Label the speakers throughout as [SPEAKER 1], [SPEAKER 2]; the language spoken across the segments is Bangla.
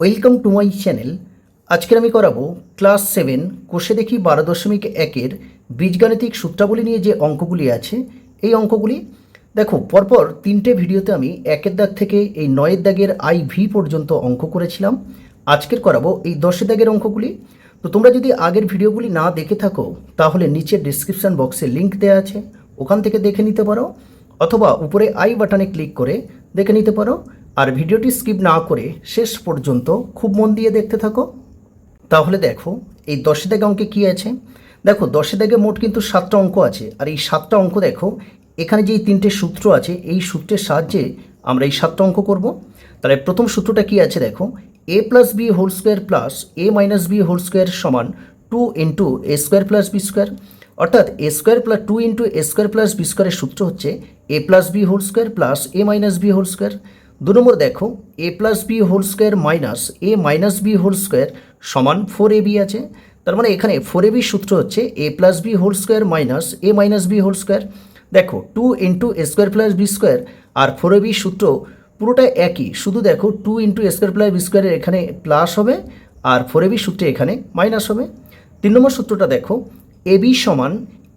[SPEAKER 1] Welcome to my channel. আজকের আমি করাবো ক্লাস সেভেন, কোষে দেখি বারো দশমিক একের বীজগাণিতিক সূত্রাবলী নিয়ে যে অঙ্কগুলি আছে, এই অঙ্কগুলি দেখো, পরপর তিনটে ভিডিওতে আমি একের দাগ থেকে এই নয়ের দাগের আই ভি পর্যন্ত অঙ্ক করেছিলাম। আজকের করাবো এই দশের দাগের অঙ্কগুলি। তো তোমরা যদি আগের ভিডিওগুলি না দেখে থাকো, তাহলে নিচের ডিসক্রিপশান বক্সে লিঙ্ক দেওয়া আছে। ওখান থেকে দেখে নিতে পারো, অথবা উপরে আই বাটনে ক্লিক করে দেখে নিতে পারো। আর ভিডিওটি স্কিপ না করে শেষ পর্যন্ত খুব মন দিয়ে দেখতে থাকো। তাহলে দেখো, এই দশে দাগে অঙ্কে কী আছে? দেখো, দশে দাগে মোট কিন্তু সাতটা অঙ্ক আছে। আর এই সাতটা অঙ্ক দেখো, এখানে যেই তিনটে সূত্র আছে, এই সূত্রের সাহায্যে আমরা এই সাতটা অঙ্ক করব। তাহলে প্রথম সূত্রটা কি আছে দেখো A plus B whole square plus A minus B whole square সমান two into A square plus B square অর্থাৎ A square plus two into A square plus B স্কোয়ারের সূত্র হচ্ছে A plus B whole square plus A minus B whole square দু নম্বর দেখো A plus B whole square minus A minus B whole square সমান ফোর এ বি আছে। তার মানে এখানে ফোর এ বি সূত্র হচ্ছে A plus B whole square minus A minus B whole square দেখো two into A square plus B square R four A B সূত্র পুরোটা একই, শুধু দেখো two into square plus B স্কোয়ারের এখানে প্লাস হবে আর ফোর এ বি সূত্রে এখানে মাইনাস হবে। তিন নম্বর সূত্রটা দেখো এ বি সমান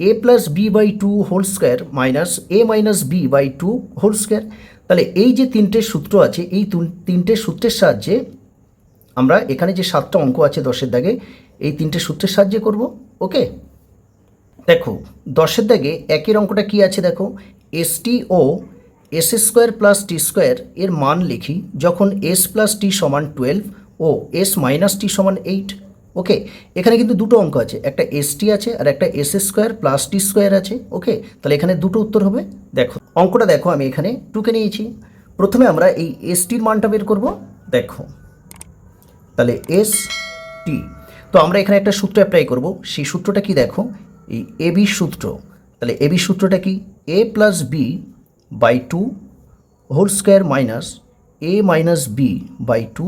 [SPEAKER 1] A plus B by two whole square minus A minus B by two whole square তাহলে এই যে তিনটে সূত্র আছে, এই তুন- তিনটে সূত্রের সাহায্যে আমরা এখানে যে সাতটা অঙ্ক আছে দশের দাগে, এই তিনটে সূত্রের সাহায্যে করব, ওকে? দেখো, দশের দাগে একের অঙ্কটা কি আছে দেখো? এস টি ও S square plus T square এর মান লিখি, যখন এস প্লাস টি সমান টুয়েলভ ও এস মাইনাস টি সমান এইট ওকে এখানে কিন্তু দুটো অঙ্ক আছে, একটা এস টি আছে আর একটা S square plus T square আছে ওকে তাহলে এখানে দুটো উত্তর হবে। দেখো, অঙ্কটা দেখো, আমি এখানে টুকে নিয়েছি। প্রথমে আমরা এই এস টির মানটা বের করব। দেখো, তাহলে এস টি তো আমরা এখানে একটা সূত্র অ্যাপ্লাই করব। সেই সূত্রটা কি দেখো? এই এ বি সূত্র, তাহলে এ বি সূত্রটা কি? A plus B by two whole square minus A minus B by two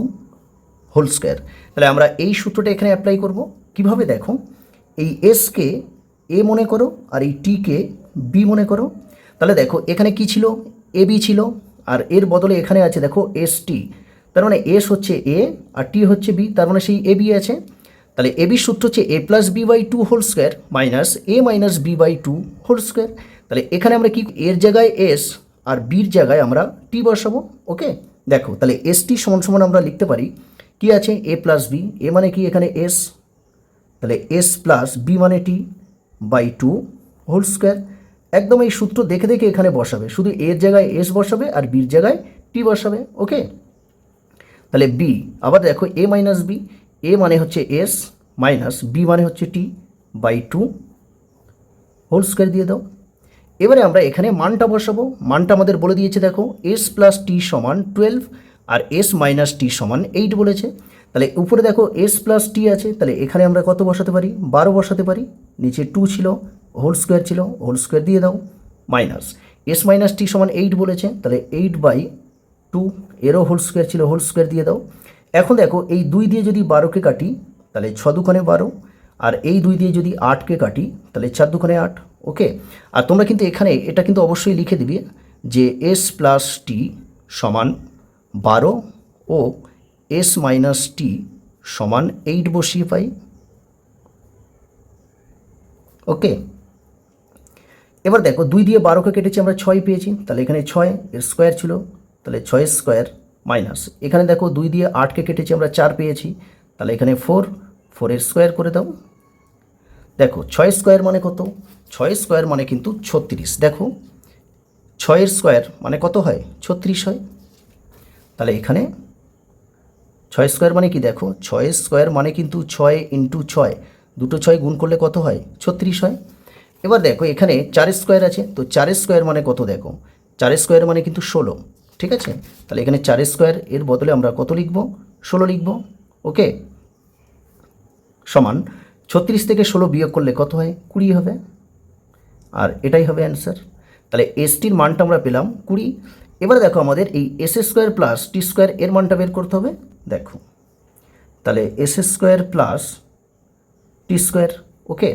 [SPEAKER 1] whole square. তাহলে আমরা এই সূত্রটা এখানে অ্যাপ্লাই করব। কীভাবে দেখো? এই এসকে এ মনে করো আর এই টিকে বি মনে করো। তাহলে দেখো, এখানে কি ছিল? এ বি ছিল। আর এর বদলে এখানে আছে, দেখো এস টি তার মানে এস হচ্ছে এ আর টি হচ্ছে বি তার মানে সেই এ বি আছে। তাহলে এ বি সূত্র হচ্ছে A plus B by two whole square minus A minus B by two whole square তাহলে এখানে আমরা কি, এর জায়গায় এস আর বির জায়গায় আমরা টি বসাবো ওকে দেখো, তাহলে এস টি সমান সমান আমরা লিখতে পারি কি আছে? এ প্লাস বি এ মানে কি? এখানে এস তাহলে এস প্লাস বি মানে T by two whole square একদম এই সূত্র দেখে দেখে এখানে বসাবে। শুধু এর জায়গায় এস বসাবে আর বির জায়গায় টি বসাবে। ওকে তাহলে বি আবার দেখো এ মাইনাস বি এ মানে হচ্ছে এস মাইনাস বি মানে হচ্ছে T by two whole square দিয়ে দাও। এবারে আমরা এখানে মানটা বসাবো। মানটা আমাদের বলে দিয়েছে, দেখো এস প্লাস টি সমান টুয়েলভ আর এস মাইনাস টি সমান এইট বলেছে। তাহলে উপরে দেখো এস প্লাস টি আছে, তাহলে এখানে আমরা কত বসাতে পারি? বারো বসাতে পারি। নিচে টু ছিল হোল স্কোয়ার ছিল হোল স্কোয়ার দিয়ে দাও মাইনাস এস মাইনাস টি সমান এইট বলেছে, তাহলে এইট বাই টু এরও হোল স্কোয়ার ছিল হোল স্কোয়ার দিয়ে দাও। এখন দেখো এই দুই দিয়ে যদি বারোকে কাটি, তাহলে ছ দুখানে বারো, আর এই দুই দিয়ে যদি আটকে কাটি, তাহলে চার দুখানে আট ওকে আর তোমরা কিন্তু এখানে, এটা কিন্তু অবশ্যই লিখে দিবে যে এস প্লাস টি সমান বারো ও এস মাইনাস টি সমান এইট বসিয়ে পাই। ওকে? এবার দেখো, দুই দিয়ে বারোকে কেটেছি, আমরা ছয় পেয়েছি। তাহলে এখানে ছয়, এর স্কোয়ার ছিল। তাহলে ছয় স্কোয়ার মাইনাস এখানে দেখো, দুই দিয়ে আটকে কেটেছি, আমরা চার পেয়েছি। তাহলে এখানে ফোর ফোরের স্কোয়ার করে দাও। দেখো, ছয় স্কোয়ার মানে কত? ছয় স্কোয়ার মানে কিন্তু ছত্রিশ। দেখো, ছয়ের স্কোয়ার মানে কত হয়? ছত্রিশ হয়। তাহলে এখানে ছয় স্কোয়ার মানে কি দেখো? ছয় স্কোয়ার মানে কিন্তু ছয় ইন্টু ছয়। দুটো ছয় গুণ করলে কত হয়? ছত্রিশ হয়। এবার দেখো, এখানে চার স্কোয়ার আছে। তো চার স্কোয়ার মানে কত দেখো? চার স্কোয়ার মানে কিন্তু ষোলো। ঠিক আছে? তাহলে এখানে চার স্কোয়ার এর বদলে আমরা কত লিখব? ষোলো লিখব। ওকে? সমান ছত্রিশ থেকে ষোলো বিয়োগ করলে কত হয়? কুড়ি হবে। আর এটাই হবে অ্যান্সার তাহলে এসটির মানটা আমরা পেলাম কুড়ি। এবার দেখো আমাদের এই S square plus T square এর মানটা বের করতে হবে। দেখো। তাহলে S square plus T square okay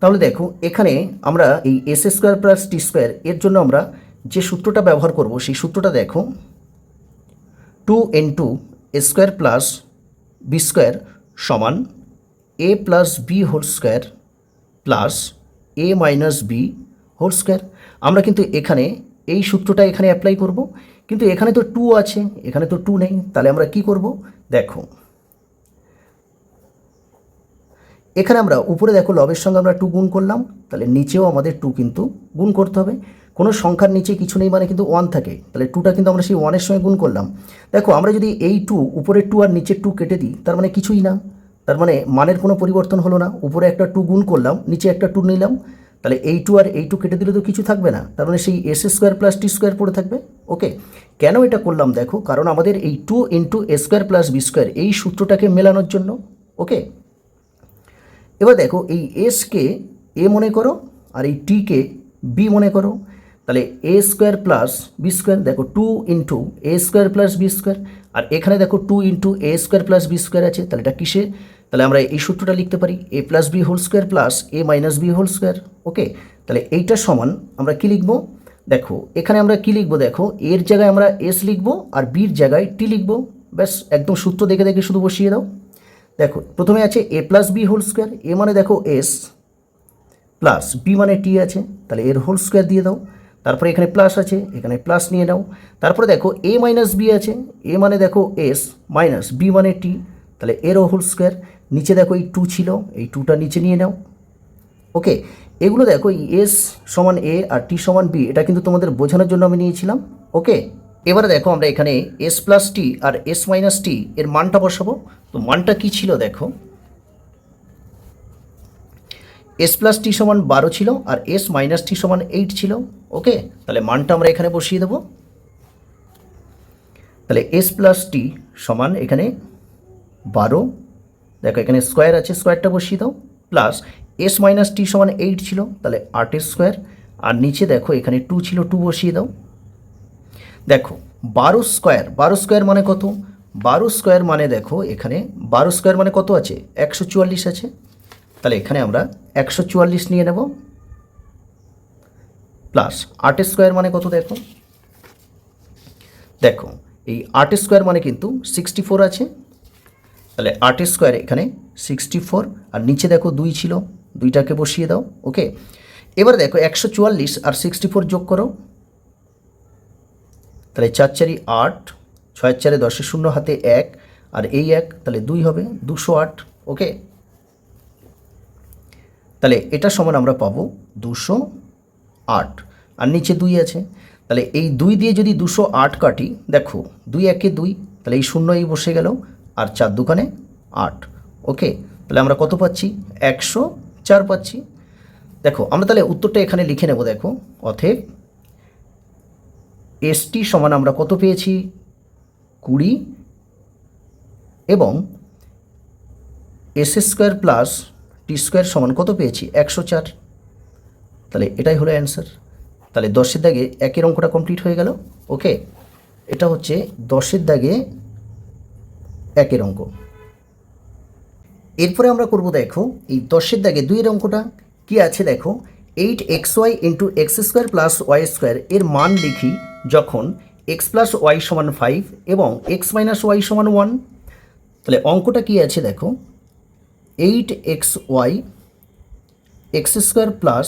[SPEAKER 1] তাহলে দেখো, এখানে আমরা এই S square plus T square এর জন্য আমরা যে সূত্রটা ব্যবহার করব, সেই সূত্রটা দেখো। Two into square plus B square সমান A plus B whole square plus A minus B whole square আমরা কিন্তু এখানে এই সূত্রটা এখানে অ্যাপ্লাই করব। কিন্তু এখানে তো টু আছে, এখানে তো টু নেই। তাহলে আমরা কি করব? দেখো। এখানে আমরা উপরে দেখো লবের সঙ্গে আমরা টু গুণ করলাম। তাহলে নিচেও আমাদের টু কিন্তু গুণ করতে হবে। কোনো সংখ্যার নিচে কিছু নেই মানে কিন্তু ওয়ান থাকে। তাহলে টুটা কিন্তু আমরা সেই ওয়ানের সঙ্গে গুণ করলাম। দেখো, আমরা যদি এই টু উপরের টু আর নিচের টু কেটে দিই, তার মানে কিছুই না। তার মানে মানের কোনো পরিবর্তন হলো না। উপরে একটা টু গুণ করলাম, নিচে একটা টু নিলাম, তাহলে এই টু আর এই টু কেটে দিলে তো কিছু থাকবে না। তার মানে সেই S square plus T square পড়ে থাকবে। ওকে, কেন এটা করলাম দেখো, কারণ আমাদের এই two into A square plus B square এই সূত্রটাকে মেলানোর জন্য। ওকে, এবার দেখো এই এসকে এ মনে করো আর এই টিকে বি মনে করো। তাহলে A square plus B square, দেখো two into A square plus B square, আর এখানে দেখো two into A square plus B square আছে, তাহলে এটা কিসে তাহলে আমরা এই সূত্রটা লিখতে পারি A plus B whole square plus A minus B whole square okay তাহলে এইটার সমান আমরা কি লিখব? দেখো, এখানে আমরা কি লিখব দেখো? এর জায়গায় আমরা এস লিখব আর বির জায়গায় টি লিখব। ব্যাস, একদম সূত্র দেখে দেখে শুধু বসিয়ে দাও। দেখো, প্রথমে আছে A plus B whole square A মানে দেখো এস প্লাস বি মানে টি আছে। তাহলে এর হোল স্কোয়ার দিয়ে দাও। তারপরে এখানে প্লাস আছে, এখানে প্লাস নিয়ে নাও। তারপরে দেখো এ মাইনাস বি আছে এ মানে দেখো এস মাইনাস বি মানে টি তাহলে এরও হোল স্কোয়ার নিচে দেখো এই টু ছিল, এই টুটা নিচে নিয়ে নাও। ওকে এগুলো দেখো এস সমান এ আর টি সমান বি এটা কিন্তু তোমাদের বোঝানোর জন্য আমি নিয়েছিলাম। ওকে এবারে দেখো আমরা এখানে এস প্লাস টি আর এস মাইনাস টি এর মানটা বসাবো। তো মানটা কি ছিল দেখো? এস প্লাস টি সমান বারো ছিল আর এস মাইনাস টি সমান এইট ছিল। ওকে তাহলে মানটা আমরা এখানে বসিয়ে দেবো। তাহলে এস প্লাস টি সমান এখানে বারো দেখো, এখানে স্কোয়ার আছে স্কোয়ারটা বসিয়ে দাও প্লাস এস মাইনাস টি সমান এইট ছিল, তাহলে আটের স্কোয়ার আর নিচে দেখো, এখানে টু ছিল টু বসিয়ে দাও। দেখো, বারো স্কোয়ার বারো স্কোয়ার মানে কত? বারো স্কোয়ার মানে দেখো, এখানে বারো স্কোয়ার মানে কত আছে? একশো চুয়াল্লিশ আছে। তাহলে এখানে আমরা একশো চুয়াল্লিশ নিয়ে নেব। প্লাস আটের স্কোয়ার মানে কত দেখো? দেখো, এই আটের স্কোয়ার মানে কিন্তু সিক্সটি ফোর আছে। তাহলে আটের স্কোয়ার এখানে সিক্সটি ফোর আর নিচে দেখো দুই ছিল, দুইটাকে বসিয়ে দাও ওকে এবার দেখো একশো চুয়াল্লিশ আর সিক্সটি ফোর যোগ করো। তাহলে চার চারি আট ছয় চারে দশের শূন্য, হাতে এক, আর এই এক, তাহলে দুই হবে দুশো আট ওকে তাহলে এটা সমান আমরা পাবো দুশো আট, আর নিচে দুই আছে। তাহলে এই দুই দিয়ে যদি দুশো আট কাটি, দেখো, দুই একে দুই, তাহলে এই শূন্য এই বসে গেল। আর চার দোকানে আট। ওকে তাহলে আমরা কত পাচ্ছি? একশো চার পাচ্ছি। দেখো, আমরা তাহলে উত্তরটা এখানে লিখে নেব, দেখো অথেব এসটি সমান আমরা কত পেয়েছি? কুড়ি এবং S square plus T square সমান কত পেয়েছি? একশো চার। তাহলে এটাই হলো অ্যান্সার তাহলে দশের দাগে একের অঙ্কটা কমপ্লিট হয়ে গেল। ওকে এটা হচ্ছে দশের দাগে একের অঙ্ক। এরপরে আমরা করব দেখো, এই দশের দাগে দুইয়ের অঙ্কটা কি আছে দেখো, eight X Y into X square plus Y square এর মান লিখি যখন এক্স প্লাস ওয়াই সমান ফাইভ এবং এক্স মাইনাস ওয়াই সমান ওয়ান। তাহলে অঙ্কটা কি আছে দেখো, eight X Y X square plus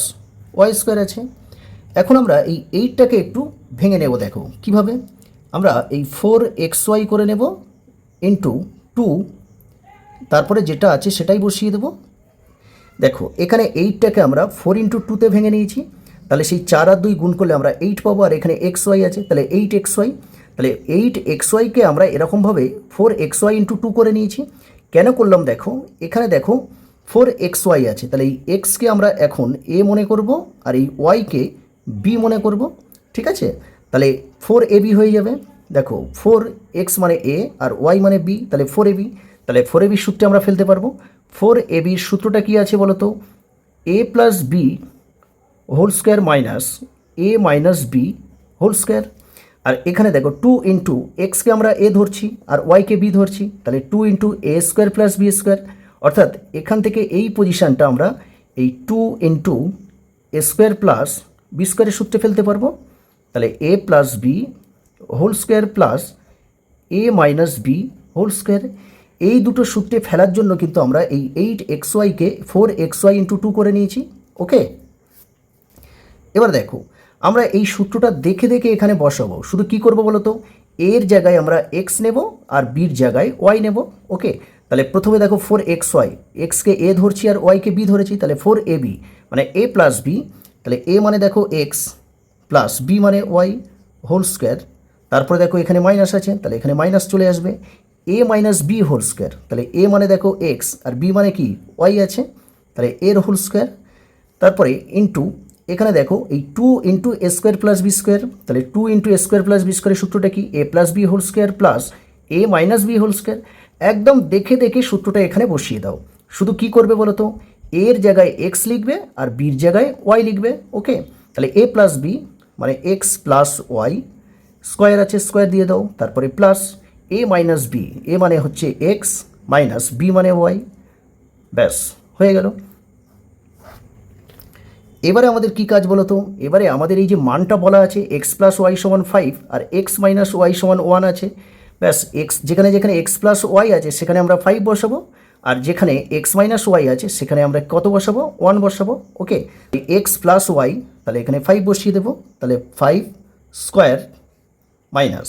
[SPEAKER 1] Y square আছে। এখন আমরা এই এইটটাকে একটু ভেঙে নেব দেখো, কীভাবে? আমরা এই ফোর এক্স ওয়াই করে নেব ইন্টু টু তারপরে যেটা আছে সেটাই বসিয়ে দেবো। দেখো, এখানে এইটটাকে আমরা ফোর ইন্টু টুতে ভেঙে নিয়েছি। তাহলে সেই চার আর দুই গুণ করলে আমরা এইট পাবো, আর এখানে এক্স ওয়াই আছে। তাহলে এইট এক্স ওয়াই তাহলে এইট এক্স ওয়াইকে আমরা এরকমভাবে four X Y into two করে নিয়েছি। কেন করলাম দেখো, এখানে দেখো ফোর এক্স ওয়াই আছে। তাহলে এই এক্সকে আমরা এখন এ মনে করব, আর এই ওয়াইকে বি মনে করব, ঠিক আছে? তাহলে ফোর এ বি হয়ে যাবে। দেখো ফোর এক্স মানে এ আর ওয়াই মানে বি তাহলে ফোর এ বি তাহলে ফোর এ বির সূত্রে আমরা ফেলতে পারব। ফোর এ বির সূত্রটা কী আছে বলো তো A plus B whole square minus A minus B whole square আর এখানে দেখো টু ইন্টু এক্সকে আমরা এ ধরছি আর ওয়াইকে বি ধরছি, তাহলে two into A square plus B square অর্থাৎ এখান থেকে এই পজিশানটা আমরা এই two into A square plus B স্কোয়ারের সূত্রে ফেলতে পারব। তাহলে A plus B whole square plus A minus B whole square, এই দুটো সূত্রে ফেলার জন্য কিন্তু আমরা এই eight X ওয়াইকে four X Y into two করে নিয়েছি, ওকে? এবার দেখো, আমরা এই সূত্রটা দেখে দেখে এখানে বসাবো। শুধু কি করব বলো তো? এর জায়গায় আমরা এক্স নেব আর বির জায়গায় ওয়াই নেব, ওকে? তাহলে প্রথমে দেখো ফোর এক্স ওয়াই এক্সকে এ ধরছি আর ওয়াইকে বি ধরেছি, তাহলে ফোর এ বি মানে এ প্লাস বি, তাহলে এ মানে দেখো এক্স, প্লাস বি মানে ওয়াই হোল স্কোয়ার তারপরে দেখো এখানে মাইনাস আছে, তাহলে এখানে মাইনাস চলে আসবে। A minus B whole square তাহলে এ মানে দেখো এক্স আর বি মানে কি? ওয়াই আছে, তাহলে এর হোল স্কোয়ার তারপরে ইন্টু এখানে দেখো এই two into A square plus B square তাহলে two into A square plus B স্কোয়ারের সূত্রটা কি? A plus B whole square plus A minus B whole square একদম দেখে দেখে সূত্রটা এখানে বসিয়ে দাও। শুধু কি করবে বলো তো এর জায়গায় এক্স লিখবে, আর বির জায়গায় ওয়াই লিখবে ওকে তাহলে এ প্লাস বি মানে এক্স প্লাস ওয়াই স্কোয়ার আছে, স্কোয়ার দিয়ে দাও। তারপরে plus A minus B A মানে হচ্ছে এক্স মাইনাস বি মানে ওয়াই ব্যাস, হয়ে গেল। এবারে আমাদের কি কাজ বলো তো এবারে আমাদের এই যে মানটা বলা আছে এক্স প্লাস ওয়াই সমান ফাইভ আর এক্স মাইনাস ওয়াই সমান ওয়ান আছে, ব্যাস এক্স যেখানে যেখানে এক্স প্লাস ওয়াই আছে, সেখানে আমরা ফাইভ বসাবো, আর যেখানে এক্স মাইনাস ওয়াই আছে, সেখানে আমরা কত বসাবো? ওয়ান বসাবো ওকে এক্স প্লাস ওয়াই তাহলে এখানে ফাইভ বসিয়ে দেবো, তাহলে five square minus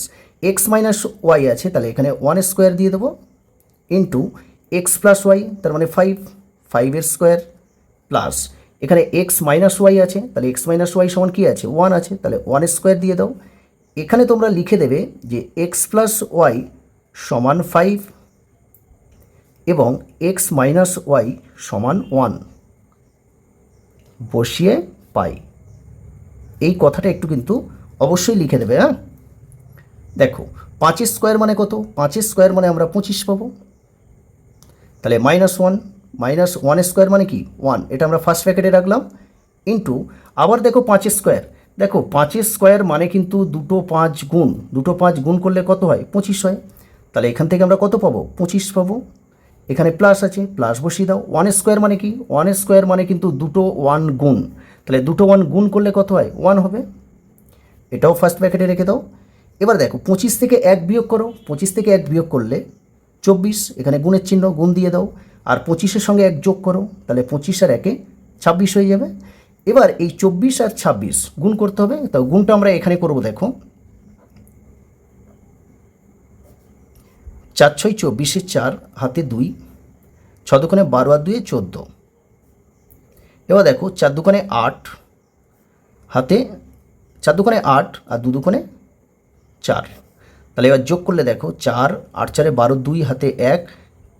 [SPEAKER 1] x minus y আছে, তাহলে এখানে ওয়ান স্কোয়ার দিয়ে দেবো ইন্টু এক্স প্লাস ওয়াই তার মানে ফাইভ ফাইভের স্কোয়ার প্লাস এখানে এক্স মাইনাস ওয়াই আছে, তাহলে এক্স মাইনাস ওয়াই সমান কী আছে? ওয়ান আছে, তাহলে ওয়ান স্কোয়ার দিয়ে দাও। এখানে তোমরা লিখে দেবে যে এক্স প্লাস ওয়াই সমান ফাইভ এবং এক্স মাইনাস ওয়াই সমান ওয়ান বসিয়ে পাই। এই কথাটা একটু কিন্তু অবশ্যই লিখে দেবে হ্যাঁ? দেখো পাঁচের স্কোয়ার মানে কত? পাঁচের স্কোয়ার মানে আমরা পঁচিশ পাবো। তাহলে minus one minus one square মানে কি? ওয়ান এটা আমরা ফার্স্ট প্যাকেটে রাখলাম। ইন্টু আবার দেখো পাঁচের স্কোয়ার দেখো পাঁচের স্কোয়ার মানে কিন্তু দুটো পাঁচ গুণ। দুটো পাঁচ গুণ করলে কত হয়? পঁচিশ হয়। তাহলে এখান থেকে আমরা কত পাবো? পঁচিশ পাবো। এখানে প্লাস আছে প্লাস বসিয়ে দাও। ওয়ান স্কোয়ার মানে কি? ওয়ান স্কোয়ার মানে কিন্তু দুটো ওয়ান গুণ। তাহলে দুটো ওয়ান গুণ করলে কত হয়? ওয়ান হবে। এটাও ফার্স্ট প্যাকেটে রেখে দাও। এবার দেখো, পঁচিশ থেকে এক বিয়োগ করো। পঁচিশ থেকে এক বিয়োগ করলে চব্বিশ, এখানে গুণের চিহ্ন, গুণ দিয়ে দাও। আর পঁচিশের সঙ্গে এক যোগ করো, তাহলে পঁচিশ আর একে ছাব্বিশ হয়ে যাবে। এবার এই চব্বিশ আর ছাব্বিশ গুণ করতে হবে। তো গুণটা আমরা এখানে করব, দেখো। চার ছয় চব্বিশে চার, হাতে দুই ছ দোকানে বারো আর দুয়ে চোদ্দ। এবার দেখো, চার দোকানে আট, হাতে, চার দোকানে আট আর দু দোকানে চার। তাহলে এবার যোগ করলে দেখো চার, আট চারে বারো, দুই হাতে এক,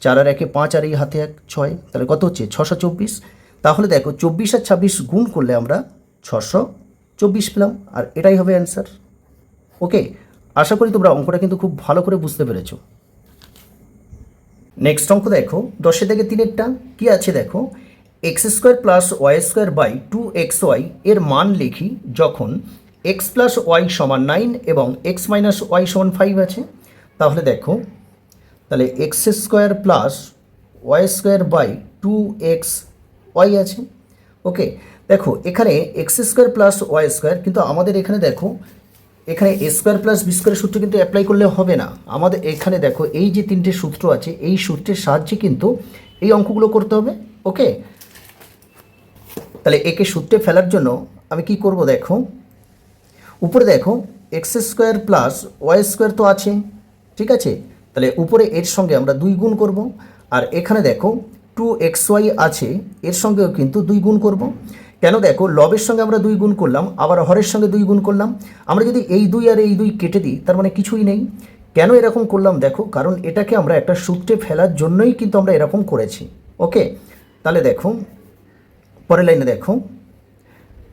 [SPEAKER 1] চার আর একে পাঁচ আর এই হাতে এক, ছয়, তাহলে কত হচ্ছে? ছশো চব্বিশ। তাহলে দেখো চব্বিশ আর ছাব্বিশ গুণ করলে আমরা ছশো চব্বিশ পেলাম, আর এটাই হবে অ্যান্সার ওকে আশা করি তোমরা অঙ্কটা কিন্তু খুব ভালো করে বুঝতে পেরেছ। নেক্সট অঙ্ক দেখো, দশে থেকে তিনেরটা, কি আছে দেখো? X square plus y square by two x y এর মান লিখি যখন এক্স প্লাস ওয়াই সমান নাইন এবং এক্স মাইনাস ওয়াই সমান ফাইভ আছে। তাহলে দেখো, তাহলে x square plus y square by two x y আছে। ওকে দেখো, এখানে x square plus y square কিন্তু আমাদের এখানে দেখো, এখানে এ স্কোয়ার প্লাস বি স্কোয়ারের সূত্র কিন্তু অ্যাপ্লাই করলে হবে না। আমাদের এখানে দেখো, এই যে তিনটে সূত্র আছে, এই সূত্রের সাহায্যে কিন্তু এই অঙ্কগুলো করতে হবে। ওকে তাহলে একে সূত্রে ফেলার জন্য আমি কি করব দেখো উপরে দেখো x square plus y square তো আছে, ঠিক আছে? তাহলে উপরে এর সঙ্গে আমরা দুই গুণ করব, আর এখানে দেখো টু এক্স ওয়াই আছে, এর সঙ্গেও কিন্তু দুই গুণ করব। কেন দেখো লবের সঙ্গে আমরা দুই গুণ করলাম, আবার হরের সঙ্গে দুই গুণ করলাম। আমরা যদি এই দুই আর এই দুই কেটে দিই, তার মানে কিছুই নেই। কেন এরকম করলাম দেখো, কারণ এটাকে আমরা একটা সূত্রে ফেলার জন্যই কিন্তু আমরা এরকম করেছি ওকে তাহলে দেখো, পরের লাইনে দেখো,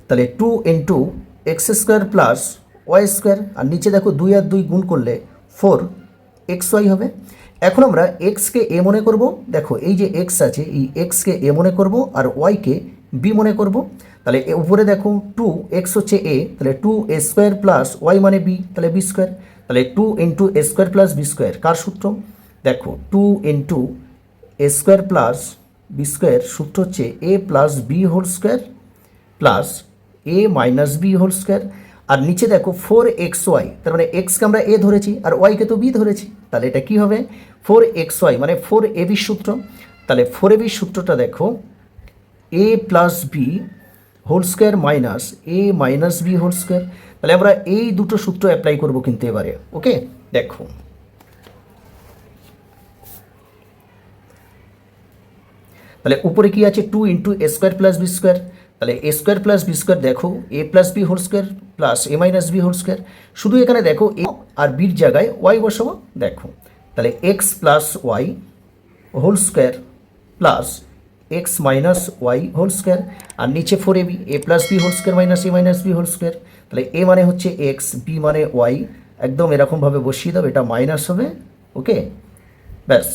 [SPEAKER 1] তাহলে two into x square plus y square, আর নিচে দেখো দুই আর দুই গুণ করলে ফোর, এক্স ওয়াই হবে। এখন আমরা এক্সকে এ মনে করব, দেখো এই যে এক্স আছে, এই এক্সকে এ মনে করব আর ওয়াইকে বি মনে করব। তাহলে উপরে দেখো টু, এক্স হচ্ছে এ, তাহলে two a square plus y মানে বি, তাহলে বি স্কোয়ার। তাহলে two into a square plus b square, কার সূত্র? দেখো two into a square plus b square সূত্র হচ্ছে a plus b whole square plus a minus b whole square আর নিচে দেখো ফোর এক্স ওয়াই তার মানে এক্সকে আমরা এ ধরেছি আর ওয়াইকে তো বি ধরেছি, তাহলে এটা কি হবে? ফোর এক্স ওয়াই মানে ফোর এ বির সূত্র, তাহলে ফোর এ বির সূত্রটা দেখো a plus b whole square minus a minus b whole square তাহলে আমরা এই দুটো সূত্র অ্যাপ্লাই করব কিন্তু এবারে ওকে দেখো। তাহলে উপরে কি আছে? Two into a square plus b square তাহলে a square plus b square দেখো a plus b whole square plus a minus b whole square শুধু এখানে দেখো এ আর বির জায়গায় ওয়াই বসাবো, দেখো। তাহলে x plus y whole square plus x minus y whole square আর নিচে four a b a plus b whole square minus a minus b whole square তাহলে এ মানে হচ্ছে এক্স বি মানে ওয়াই একদম এরকমভাবে বসিয়ে দাও, এটা মাইনাস হবে ওকে ব্যাস।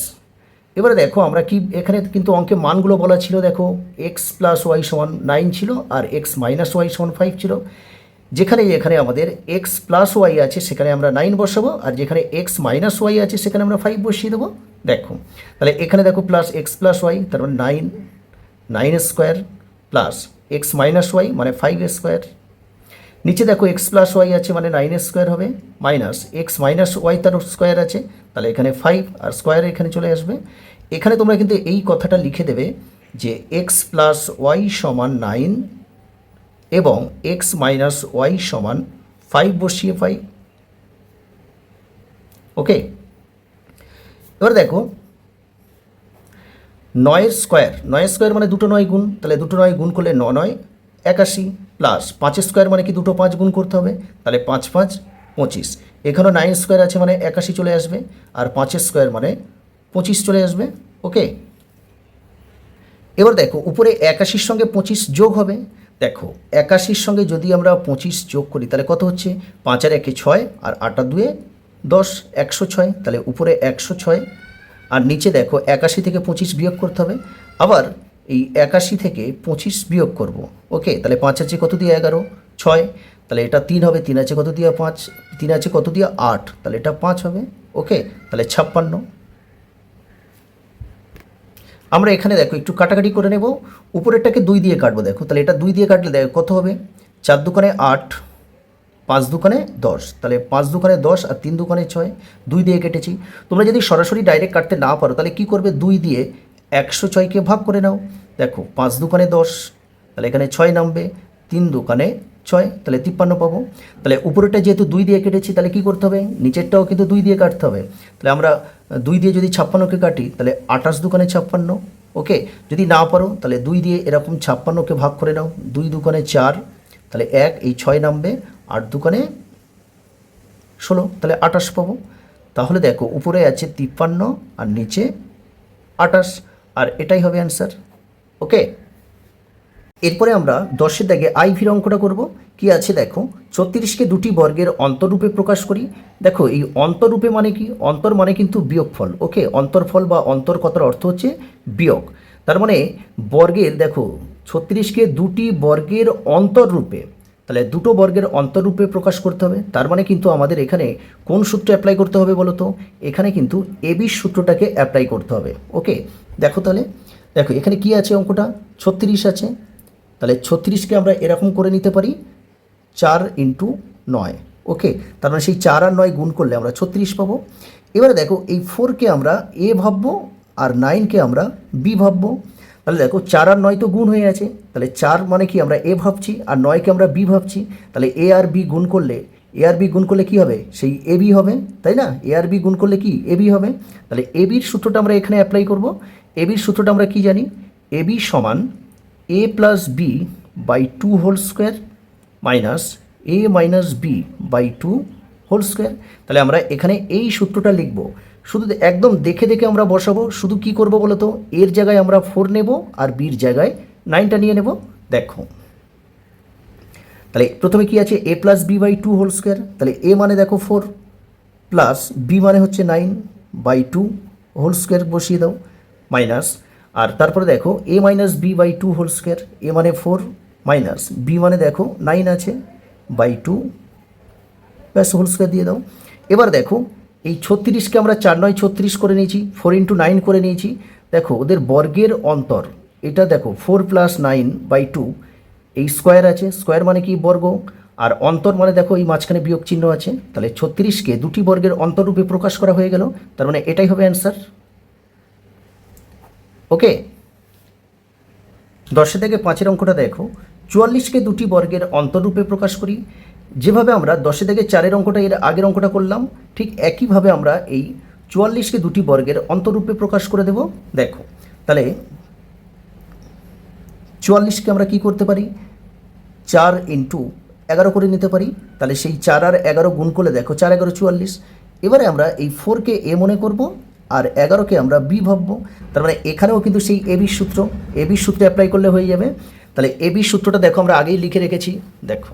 [SPEAKER 1] এবারে দেখো, আমরা কি, এখানে কিন্তু অঙ্কে মানগুলো বলা ছিল, দেখো এক্স প্লাস ওয়াই সমান নাইন ছিল আর এক্স মাইনাস ওয়াই সমান ফাইভ ছিল। যেখানে এখানে আমাদের এক্স প্লাস ওয়াই আছে, সেখানে আমরা নাইন বসাবো আর যেখানে এক্স মাইনাস ওয়াই আছে, সেখানে আমরা ফাইভ বসিয়ে দেবো। দেখো, তাহলে এখানে দেখো প্লাস এক্স প্লাস ওয়াই তার মানে nine nine square plus x minus y মানে ফাইভ স্কোয়ার নিচে দেখো এক্স প্লাস ওয়াই আছে মানে নাইন স্কোয়ার হবে মাইনাস এক্স মাইনাস ওয়াই তার স্কোয়ার আছে, তাহলে এখানে ফাইভ আর স্কোয়ার এখানে চলে আসবে। এখানে তোমরা কিন্তু এই কথাটা লিখে দেবে যে এক্স প্লাস ওয়াই সমান নাইন এবং এক্স মাইনাস ওয়াই সমান ফাইভ বসিয়ে ফাইভ ওকে এবার দেখো, নয়ের স্কোয়ার নয়ের স্কোয়ার মানে দুটো নয় গুণ, তাহলে দুটো নয় গুণ করলে ন নয়, একাশি। প্লাস পাঁচের স্কোয়ার মানে কি দুটো পাঁচ গুণ করতে হবে? তাহলে পাঁচ পাঁচ পঁচিশ। এখানেও নাইন স্কোয়ার আছে মানে একাশি চলে আসবে, আর পাঁচের স্কোয়ার মানে পঁচিশ চলে আসবে ওকে এবার দেখো, উপরে একাশির সঙ্গে পঁচিশ যোগ হবে। দেখো, একাশির সঙ্গে যদি আমরা পঁচিশ যোগ করি, তাহলে কত হচ্ছে? পাঁচ আর একে ছয়, আর আটা দুয়ে দশ, একশো ছয়। তাহলে উপরে একশো ছয়, আর নিচে দেখো একাশি থেকে পঁচিশ বিয়োগ করতে হবে। আবার এই একাশি থেকে পঁচিশ বিয়োগ করব। ওকে, তাহলে পাঁচ আছে কত দিয়ে এগারো? ছয়। তাহলে এটা তিন হবে, তিন আছে কত দিয়ে পাঁচ? তিন আছে কত দিয়ে আট? তাহলে এটা পাঁচ হবে। ওকে, তাহলে ছাপ্পান্ন। আমরা এখানে দেখো, একটু কাটাকাটি করে নেব। উপরেরটাকে দুই দিয়ে কাটবো, দেখো। তাহলে এটা দুই দিয়ে কাটলে দেখো, কত হবে? চার দোকানে আট, পাঁচ দোকানে দশ। তাহলে পাঁচ দোকানে দশ আর তিন দোকানে ছয়। দুই দিয়ে কেটেছি। তোমরা যদি সরাসরি ডাইরেক্ট কাটতে না পারো, তাহলে কি করবে? দুই দিয়ে একশো ছয়কে ভাগ করে নাও। দেখো, পাঁচ দোকানে দশ, তাহলে এখানে ছয় নামবে, তিন দোকানে ছয়, তাহলে তিপ্পান্ন পাবো। তাহলে উপরেরটা যেহেতু দুই দিয়ে কেটেছি, তাহলে কী করতে হবে? নিচেরটাও কিন্তু দুই দিয়ে কাটতে হবে। তাহলে আমরা দুই দিয়ে যদি ছাপ্পান্নকে কাটি, তাহলে আঠাশ দোকানে ছাপ্পান্ন, ওকে? যদি না পারো, তাহলে দুই দিয়ে এরকম ছাপ্পান্নকে ভাগ করে নাও। দুই দোকানে চার, তাহলে এক, এই ছয় নামবে, আট দোকানে ষোলো, তাহলে আটাশ পাবো। তাহলে দেখো, উপরে আছে তিপ্পান্ন আর নিচে আটাশ আর এটাই হবে অ্যান্সার ওকে এরপরে আমরা দশের দাগে আইভির অঙ্কটা করব। কি আছে দেখো? ছত্রিশকে দুটি বর্গের অন্তরূপে প্রকাশ করি। দেখো, এই অন্তরূপে মানে কি? অন্তর মানে কিন্তু বিয়োগফল ওকে অন্তরফল বা অন্তর কথার অর্থ হচ্ছে বিয়োগ। তার মানে বর্গের, দেখো, ছত্রিশকে দুটি বর্গের অন্তররূপে তাহলে দুটো বর্গের অন্তরূপে প্রকাশ করতে হবে। তার মানে কিন্তু আমাদের এখানে কোন সূত্র অ্যাপ্লাই করতে হবে বলো তো এখানে কিন্তু এবির সূত্রটাকে অ্যাপ্লাই করতে হবে। ওকে দেখো তাহলে। দেখো, এখানে কি আছে অঙ্কটা? ছত্রিশ আছে। তাহলে ছত্রিশকে আমরা এরকম করে নিতে পারি। চার ইন্টু নয়। ওকে তার মানে সেই চার আর নয় গুণ করলে আমরা ছত্রিশ পাবো। এবারে দেখো, এই ফোরকে আমরা এ ভাববো আর নাইনকে আমরা বি ভাববো। তাহলে দেখো চার আর নয় তো গুণ হয়ে আছে তাহলে চার মানে কি? আমরা এ ভাবছি আর নয়কে আমরা বি ভাবছি। তাহলে এ আর বি গুণ করলে, এ আর বি গুণ করলে কী হবে? সেই এ বি হবে, তাই না? এ আর বি গুণ করলে কি? এ বি হবে। তাহলে এ বির সূত্রটা আমরা এখানে অ্যাপ্লাই করব। এ বির সূত্রটা আমরা কি জানি? এ বি সমান a plus b by two whole square minus a minus b by two whole square তাহলে আমরা এখানে এই সূত্রটা লিখব। শুধু একদম দেখে দেখে আমরা বসাবো, শুধু কি করব বলো তো? এর জায়গায় আমরা ফোর নেব আর বির জায়গায় নাইনটা নিয়ে নেব। দেখো। তাহলে প্রথমে কি আছে? A plus b by two whole square তাহলে এ মানে দেখো ফোর প্লাস বি মানে হচ্ছে nine by two whole square বসিয়ে দাও মাইনাস আর তারপরে দেখো a minus b by two whole square a মানে ফোর মাইনাস বি মানে দেখো নাইন আছে বাই টু ব্যাস হোল স্কোয়ার দিয়ে দাও। এবার দেখো এই ছত্রিশকে আমরা চার নয় ছত্রিশ করে নিয়েছি ফোর ইন্টু নাইন করে নিয়েছি। দেখো, ওদের বর্গের অন্তর, এটা দেখো four plus nine by two এই স্কোয়ার আছে। স্কোয়ার মানে কি বর্গ? আর অন্তর মানে দেখো, এই মাঝখানে বিয়োগ চিহ্ন আছে। তাহলে ছত্রিশকে দুটি বর্গের অন্তররূপে প্রকাশ করা হয়ে গেল। তার মানে এটাই হবে অ্যান্সার ওকে? দশে থেকে পাঁচের অঙ্কটা দেখো। চুয়াল্লিশকে দুটি বর্গের অন্তররূপে প্রকাশ করি। যেভাবে আমরা দশে থেকে চারের অঙ্কটা, এর আগের অঙ্কটা করলাম, ঠিক একইভাবে আমরা এই চুয়াল্লিশকে দুটি বর্গের অন্তরূপে প্রকাশ করে দেব। দেখো, তাহলে চুয়াল্লিশকে আমরা কি করতে পারি? চার ইন্টু এগারো করে নিতে পারি। তাহলে সেই চার আর এগারো গুণ করলে দেখো, চার, এগারো, চুয়াল্লিশ। এবারে আমরা এই ফোরকে এ মনে করব আর এগারোকে আমরা বি ভাববো। তার মানে এখানেও কিন্তু সেই এবির সূত্র এবির সূত্রে অ্যাপ্লাই করলে হয়ে যাবে। তাহলে এবির সূত্রটা দেখো আমরা আগেই লিখে রেখেছি। দেখো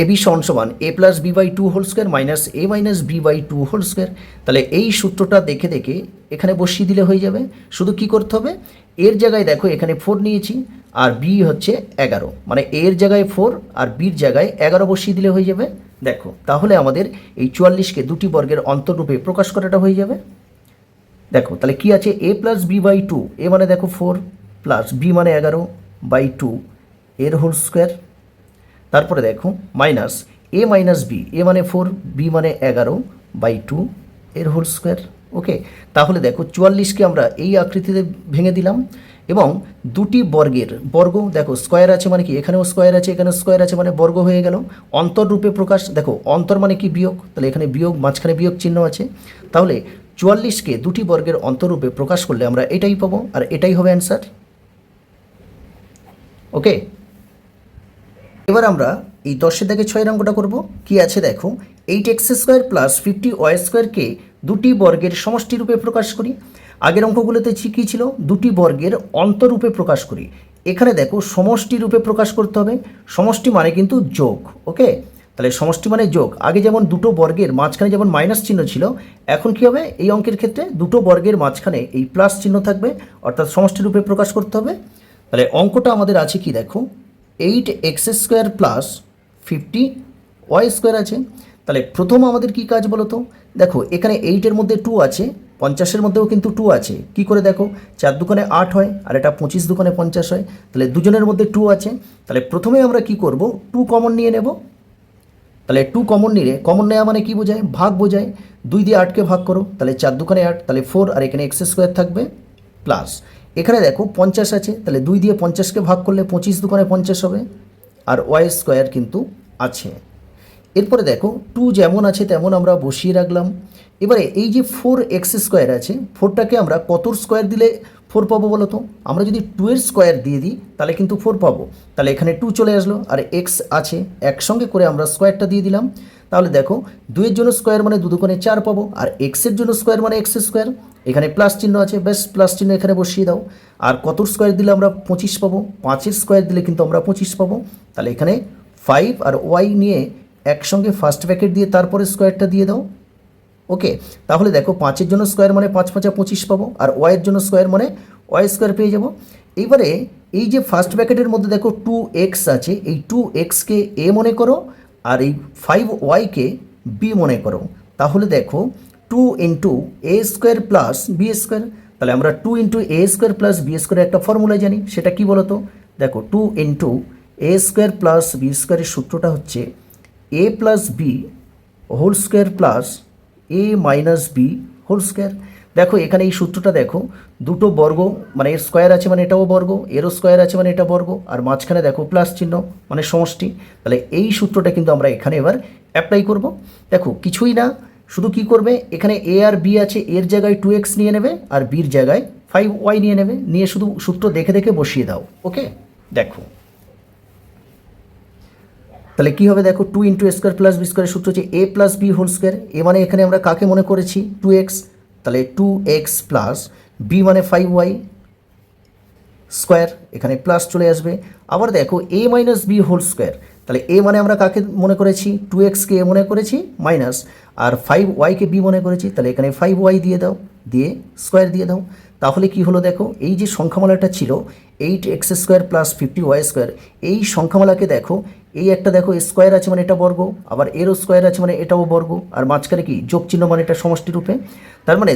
[SPEAKER 1] এ বি সমান সমান a plus b by two whole square minus a minus b by two whole square তাহলে এই সূত্রটা দেখে দেখে এখানে বসিয়ে দিলে হয়ে যাবে। শুধু কি করতে হবে? এর জায়গায় দেখো এখানে ফোর নিয়েছি, আর বি হচ্ছে এগারো। মানে এর জায়গায় ফোর আর বির জায়গায় এগারো বসিয়ে দিলে হয়ে যাবে। দেখো, তাহলে আমাদের এই চুয়াল্লিশকে দুটি বর্গের অন্তরূপে প্রকাশ করাটা হয়ে যাবে। দেখো, তাহলে কি আছে? A plus b by two a মানে দেখো ফোর প্লাস বি মানে এগারো বাই টু এর হোল স্কোয়ার তারপরে দেখো minus a minus b a মানে ফোর বি মানে এগারো বাই টু এর হোল স্কোয়ার ওকে তাহলে দেখো চুয়াল্লিশকে আমরা এই আকৃতিতে ভেঙে দিলাম এবং দুটি বর্গের বর্গ, দেখো স্কোয়ার আছে মানে কি? এখানেও স্কোয়ার আছে এখানে স্কোয়ার আছে মানে বর্গ হয়ে গেল। অন্তররূপে প্রকাশ, দেখো, অন্তর মানে কি বিয়োগ? তাহলে এখানে বিয়োগ, মাঝখানে বিয়োগ চিহ্ন আছে। তাহলে চুয়াল্লিশকে দুটি বর্গের অন্তররূপে প্রকাশ করলে আমরা এটাই পাবো, আর এটাই হবে অ্যান্সার ওকে এবার আমরা এই দশের থেকে ছয়ের অঙ্কটা করব। কি আছে দেখো? Eight x square plus fifty y স্কোয়ারকে দুটি বর্গের সমষ্টি রূপে প্রকাশ করি। আগের অঙ্কগুলোতে কী ছিল? দুটি বর্গের অন্তরূপে প্রকাশ করি। এখানে দেখো সমষ্টি রূপে প্রকাশ করতে হবে। সমষ্টি মানে কিন্তু যোগ ওকে তাহলে সমষ্টি মানে যোগ। আগে যেমন দুটো বর্গের মাঝখানে যেমন মাইনাস চিহ্ন ছিল, এখন কি হবে? এই অঙ্কের ক্ষেত্রে দুটো বর্গের মাঝখানে এই প্লাস চিহ্ন থাকবে, অর্থাৎ সমষ্টি রূপে প্রকাশ করতে হবে। তাহলে অঙ্কটা আমাদের আছে কি দেখো? Eight x square plus fifty y square আছে। তাহলে প্রথম আমাদের কি কাজ বলো তো? দেখো, এখানে এইটের মধ্যে টু আছে পঞ্চাশের মধ্যেও কিন্তু টু আছে। কি করে দেখো? চার দোকানে আট হয়, আর এটা পঁচিশ দোকানে পঞ্চাশ হয়। তাহলে দুজনের মধ্যে টু আছে। তাহলে প্রথমে আমরা কি করব? টু কমন নিয়ে নেব। তাহলে টু কমন নিলে কমন নেওয়া মানে কি বোঝায়? ভাগ বোঝায়। দুই দিয়ে আটকে ভাগ করো। তাহলে চার দোকানে আট, তাহলে ফোর আর এখানে এক্স স্কোয়ার থাকবে প্লাস এখানে দেখো পঞ্চাশ আছে, তাহলে দুই দিয়ে পঞ্চাশকে ভাগ করলে পঁচিশ দোকানে পঞ্চাশ হবে, আর ওয়াই স্কোয়ার কিন্তু আছে। এরপরে দেখো টু যেমন আছে তেমন আমরা বসিয়ে রাখলাম। এবারে এই যে ফোর এক্স স্কোয়ার আছে, ফোরটাকে আমরা কতর স্কোয়ার দিলে ফোর পাবো বলো তো? আমরা যদি টু এর স্কোয়ার দিয়ে দিই, তাহলে কিন্তু ফোর পাবো। তাহলে এখানে টু চলে আসলো, আর এক্স আছে, একসঙ্গে করে আমরা স্কোয়ারটা দিয়ে দিলাম। তাহলে দেখো দুইয়ের জন্য স্কোয়ার মানে দু দোকানে চার পাবো, আর এক্সের জন্য স্কোয়ার মানে এক্স স্কোয়ার। এখানে প্লাস চিহ্ন আছে, বেশ প্লাস চিহ্ন এখানে বসিয়ে দাও। আর কতর স্কোয়ার দিলে আমরা পঁচিশ পাবো? পাঁচের স্কোয়ার দিলে কিন্তু আমরা পঁচিশ পাবো। তাহলে এখানে ফাইভ আর ওয়াই নিয়ে একসঙ্গে ফার্স্ট ব্র্যাকেট দিয়ে তারপরে স্কোয়ারটা দিয়ে দাও। ওকে তাহলে দেখো পাঁচের জন্য স্কোয়ার মানে পাঁচ পাঁচা পঁচিশ পাবো, আর ওয়াইয়ের জন্য স্কোয়ার মানে ওয়াই স্কোয়ার পেয়ে যাব। এইবারে এই যে ফার্স্ট ব্র্যাকেটের মধ্যে দেখো টু এক্স আছে, এই টু এক্সকে এ মনে করো, আর এই ফাইভ ওয়াইকে বি মনে করো। তাহলে দেখো two into a square plus b square তাহলে আমরা two into a square plus b square একটা ফর্মুলা জানি, সেটা কি বলতো? দেখো two into a square plus b স্কোয়ারের সূত্রটা হচ্ছে a plus b whole square plus a minus b whole square দেখো, এখানে এই সূত্রটা দেখো, দুটো বর্গ মানে এর স্কোয়ার আছে মানে এটাও বর্গ, এরও স্কোয়ার আছে মানে এটা বর্গ, আর মাঝখানে দেখো প্লাস চিহ্ন মানে সমষ্টি। তাহলে এই সূত্রটা কিন্তু আমরা এখানে এবার অ্যাপ্লাই করব। দেখো, কিছুই না শুধু কি করবে? এখানে এ আর বি আছে, এর জায়গায় টু এক্স নিয়ে নেবে আর বির জায়গায় ফাইভ ওয়াই নিয়ে নেবে। নিয়ে শুধু সূত্র দেখে দেখে বসিয়ে দাও ওকে দেখো। তাহলে কি হবে দেখো? Two into square plus b স্কোয়ারের সূত্র হচ্ছে a plus b whole square a মানে এখানে আমরা কাকে মনে করেছি? টু এক্স তাহলে টু এক্স প্লাস বি মানে ফাইভ ওয়াই স্কোয়ার এখানে প্লাস চলে আসবে। আবার দেখো a minus b whole square তাহলে এ মানে আমরা কাকে মনে করেছি? টু এক্সকে এ মনে করেছি? মাইনাস আর ফাইভ ওয়াইকে বি মনে করেছি? তাহলে এখানে ফাইভ ওয়াই দিয়ে দাও। দিয়ে স্কোয়ার দিয়ে দাও। তাহলে কি হলো দেখো? এই যে সংখ্যামালাটা ছিল eight x square plus fifty y square এই সংখ্যামালাকে দেখো, এই একটা দেখো স্কোয়ার আছে মানে এটা বর্গ, আবার এরও স্কোয়ার আছে মানে এটাও বর্গ, আর মাঝখানে কি? যোগ চিহ্ন মানে এটা সমষ্টি রূপে। তার মানে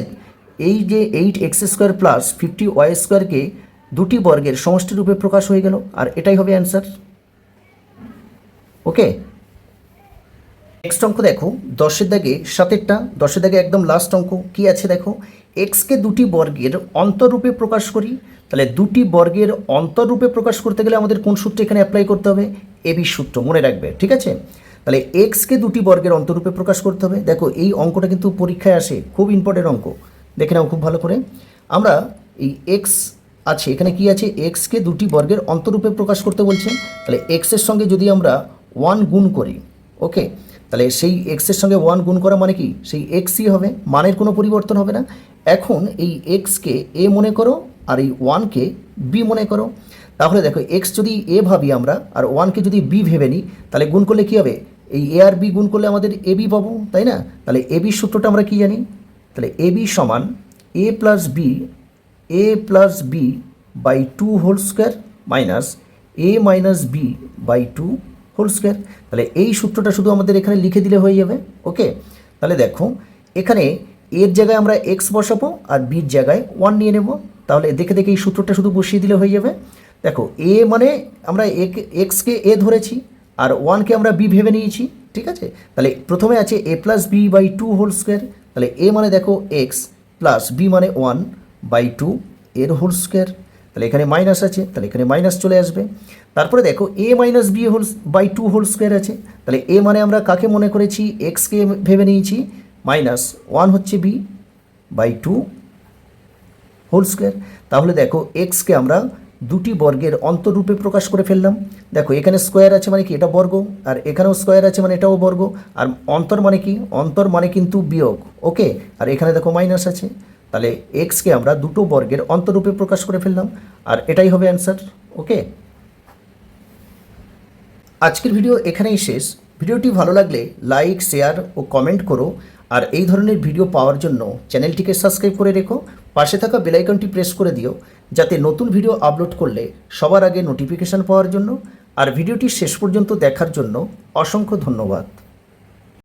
[SPEAKER 1] এই যে eight x square plus fifty y স্কোয়ারকে দুটি বর্গের সমষ্টি রূপে প্রকাশ হয়ে গেল, আর এটাই হবে অ্যান্সার ওকে নেক্সট অঙ্ক দেখো, দশের দাগে, সাতেরটা, দশের দাগে একদম লাস্ট অঙ্ক, কি আছে দেখো? এক্সকে দুটি বর্গের অন্তরূপে প্রকাশ করি, তাহলে দুটি বর্গের অন্তরূপে প্রকাশ করতে গেলে আমাদের কোন সূত্র এখানে অ্যাপ্লাই করতে হবে? এবি সূত্র, মনে রাখবে, ঠিক আছে? তাহলে এক্সকে দুটি বর্গের অন্তরূপে প্রকাশ করতে হবে। দেখো, এই অঙ্কটা কিন্তু পরীক্ষায় আসে, খুব ইম্পর্টেন্ট অঙ্ক, দেখে নাও খুব ভালো করে। আমরা এই এক্স আছে, এখানে কি আছে? এক্সকে দুটি বর্গের অন্তরূপে প্রকাশ করতে বলছে, তাহলে এক্সের সঙ্গে যদি আমরা ওয়ান গুণ করি ওকে তাহলে সেই এক্সের সঙ্গে ওয়ান গুণ করা মানে কি? সেই এক্সই হবে, মানের কোনো পরিবর্তন হবে না। এখন এই এক্সকে এ মনে করো আর এই ওয়ানকে বি মনে করো। তাহলে দেখো এক্স যদি এ ভাবি আমরা আর ওয়ানকে যদি বি ভেবে নিই, তাহলে গুণ করলে কী হবে? এই এ আর বি গুণ করলে আমাদের এ বি পাবো, তাই না? তাহলে এ বি সূত্রটা আমরা কী জানি? তাহলে এ বি সমান a plus b a plus b by two whole square minus a minus b by two whole square তাহলে এই সূত্রটা শুধু আমাদের এখানে লিখে দিলে হয়ে যাবে ওকে তাহলে দেখো, এখানে এর জায়গায় আমরা এক্স বসাবো আর বির জায়গায় ওয়ান নিয়ে নেব, তাহলে দেখে দেখে এই সূত্রটা শুধু বসিয়ে দিলে হয়ে যাবে। দেখো এ মানে আমরা এক্সকে এ ধরেছি আর ওয়ানকে আমরা বি ভেবে নিয়েছি, ঠিক আছে? তাহলে প্রথমে আছে a plus b by two whole square তাহলে এ মানে দেখো এক্স প্লাস বি মানে ওয়ান বাই টু এর হোল স্কোয়ার তাহলে এখানে মাইনাস আছে, তাহলে এখানে মাইনাস চলে আসবে। তারপরে দেখো a minus b whole by two whole square আছে। তাহলে এ মানে আমরা কাকে মনে করেছি? এক্সকে ভেবে নিয়েছি। মাইনাস ওয়ান হচ্ছে b by two whole square তাহলে দেখো এক্সকে আমরা দুটি বর্গের অন্তরূপে প্রকাশ করে ফেললাম। দেখো এখানে স্কোয়ার আছে মানে কি? এটা বর্গ, আর এখানেও স্কোয়ার আছে মানে এটাও বর্গ। আর অন্তর মানে কি? অন্তর মানে কিন্তু বিয়োগ ওকে আর এখানে দেখো মাইনাস আছে। তাহলে এক্সকে আমরা দুটো বর্গের অন্তরূপে প্রকাশ করে ফেললাম, আর এটাই হবে অ্যান্সার ওকে আজকের ভিডিও এখানেই শেষ। ভিডিওটি ভালো লাগলে লাইক শেয়ার ও কমেন্ট করো, আর এই ধরনের ভিডিও পাওয়ার জন্য চ্যানেলটিকে সাবস্ক্রাইব করে রেখো, পাশে থাকা বেলাইকনটি প্রেস করে দিও, যাতে নতুন ভিডিও আপলোড করলে সবার আগে নোটিফিকেশান পাওয়ার জন্য, আর ভিডিওটি শেষ পর্যন্ত দেখার জন্য অসংখ্য ধন্যবাদ।